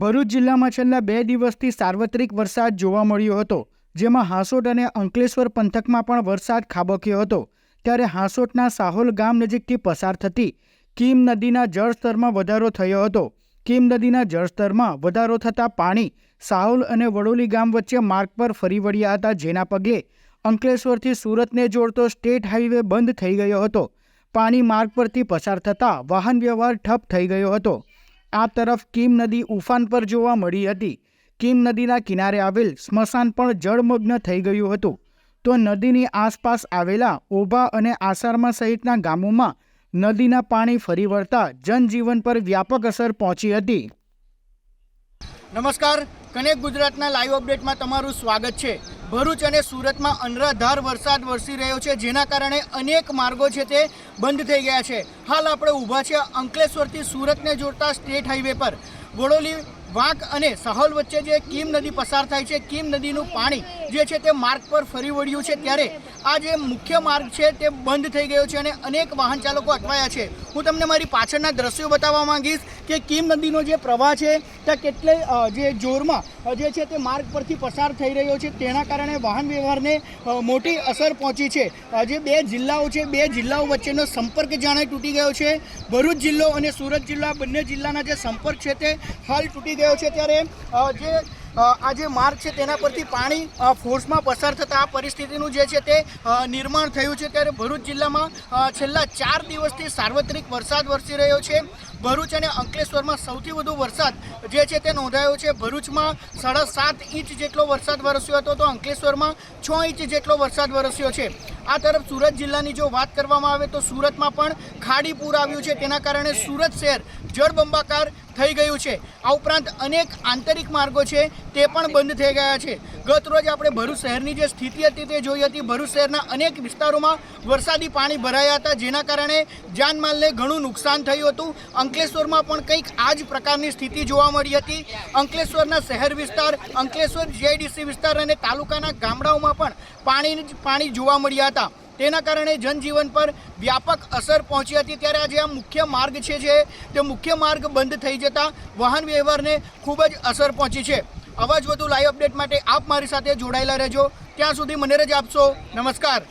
ભરૂચ જિલ્લામાં છેલ્લા બે દિવસથી સાર્વત્રિક વરસાદ જોવા મળ્યો હતો, જેમાં હાંસોટ અને અંકલેશ્વર પંથકમાં પણ વરસાદ ખાબક્યો હતો. ત્યારે હાંસોટના સાહોલ ગામ નજીકથી પસાર થતી કીમ નદીના જળસ્તરમાં વધારો થયો હતો. કીમ નદીના જળસ્તરમાં વધારો થતાં પાણી સાહોલ અને વડોલી ગામ વચ્ચે માર્ગ પર ફરી વળ્યા હતા, જેના પગલે અંકલેશ્વરથી સુરતને જોડતો સ્ટેટ હાઈવે બંધ થઈ ગયો હતો. પાણી માર્ગ પરથી પસાર થતાં વાહન વ્યવહાર ઠપ થઈ ગયો હતો. આ તરફ કીમ નદી ઉફાન પર જોવા મળી હતી. કીમ નદીના કિનારે આવેલ સ્મશાન પણ જળમગ્ન થઈ ગયું હતું. તો નદીની આસપાસ આવેલા ઓભા અને આસારમા સહિતના ગામોમાં નદીના પાણી ફરી વળતા જનજીવન પર વ્યાપક અસર પહોંચી હતી. નમસ્કાર. કનેક્ટ ગુજરાતના લાઈવ અપડેટમાં તમારું સ્વાગત છે. ભરૂચ અને સુરતમાં અનરાધાર વરસાદ વરસી રહ્યો છે, જેના કારણે અનેક માર્ગો છે તે બંધ થઈ ગયા છે. હાલ આપણે ઊભા છે અંકલેશ્વરથી સુરતને જોડતા સ્ટેટ હાઈવે પર. વડોલી, વાંક અને સહોલ વચ્ચે જે કીમ નદી પસાર થાય છે, કીમ નદીનું પાણી જે છે તે માર્ગ પર ફરી વળ્યું છે ત્યારે આ જે મુખ્ય માર્ગ છે તે બંધ થઈ ગયો છે અને અનેક વાહન ચાલકો અટવાયા છે. હું તમને મારી પાછળના દ્રશ્યો બતાવવા માંગીશ કે કીમ નદીનો જે પ્રવાહ છે, ત્યાં કેટલે જે જોરમાં જે છે તે માર્ગ પરથી પસાર થઈ રહ્યો છે, તેના કારણે વાહન વ્યવહારને મોટી અસર પહોંચી છે. જે બે જિલ્લાઓ છે, બે જિલ્લાઓ વચ્ચેનો સંપર્ક જાણે તૂટી ગયો છે. ભરૂચ જિલ્લો અને સુરત જિલ્લા બંને જિલ્લાના જે સંપર્ક છે તે હાલ તૂટી ગયો છે. ત્યારે જે આ જે માર્ગ છે તેના પરથી પાણી ફોર્સમાં પસાર થતાં આ પરિસ્થિતિનું જે છે તે નિર્માણ થયું છે. ત્યારે ભરૂચ જિલ્લામાં છેલ્લા ચાર દિવસથી સાર્વત્રિક વરસાદ વરસી રહ્યો છે. ભરૂચ અને અંકલેશ્વરમાં સૌથી વધુ વરસાદ જે છે તે નોંધાયો છે. ભરૂચમાં સાડા સાત ઇંચ જેટલો વરસાદ વરસ્યો હતો તો અંકલેશ્વરમાં છ ઇંચ જેટલો વરસાદ વરસ્યો છે. આ તરફ સુરત જિલ્લાની જો વાત કરવામાં આવે તો સુરતમાં પણ ખાડી પૂર આવ્યું છે. તેના કારણે સુરત શહેર જળબંબાકાર થઈ ગયું છે. આ ઉપરાંત અનેક આંતરિક માર્ગો છે, તે પણ બંધ થઈ ગયા છે. ગત રોજ આપણે ભરૂચ શહેરની જે સ્થિતિ હતી તે જોઈ હતી. ભરૂચ શહેરના અનેક વિસ્તારોમાં વરસાદી પાણી ભરાયા હતા, જેના કારણે જાનમાલને ઘણું નુકસાન થયું હતું. અંકલેશ્વરમાં પણ કંઈક આ જ પ્રકારની સ્થિતિ જોવા મળી હતી. અંકલેશ્વરના શહેર વિસ્તાર, અંકલેશ્વર જીઆઈડીસી વિસ્તાર અને તાલુકાના ગામડાઓમાં પણ પાણી પાણી જોવા મળ્યા હતા. તેના કારણે જનજીવન પર વ્યાપક અસર પહોંચી હતી. ત્યારે આજે આ મુખ્ય માર્ગ છે જે, તે મુખ્ય માર્ગ બંધ થઈ જતા વાહન વ્યવહારને ખૂબ જ અસર પહોંચી છે. આવા જ વધુ લાઈવ અપડેટ માટે આપ મારી સાથે જોડાયેલા રહેજો. ત્યાં સુધી મને રજા આપશો. નમસ્કાર.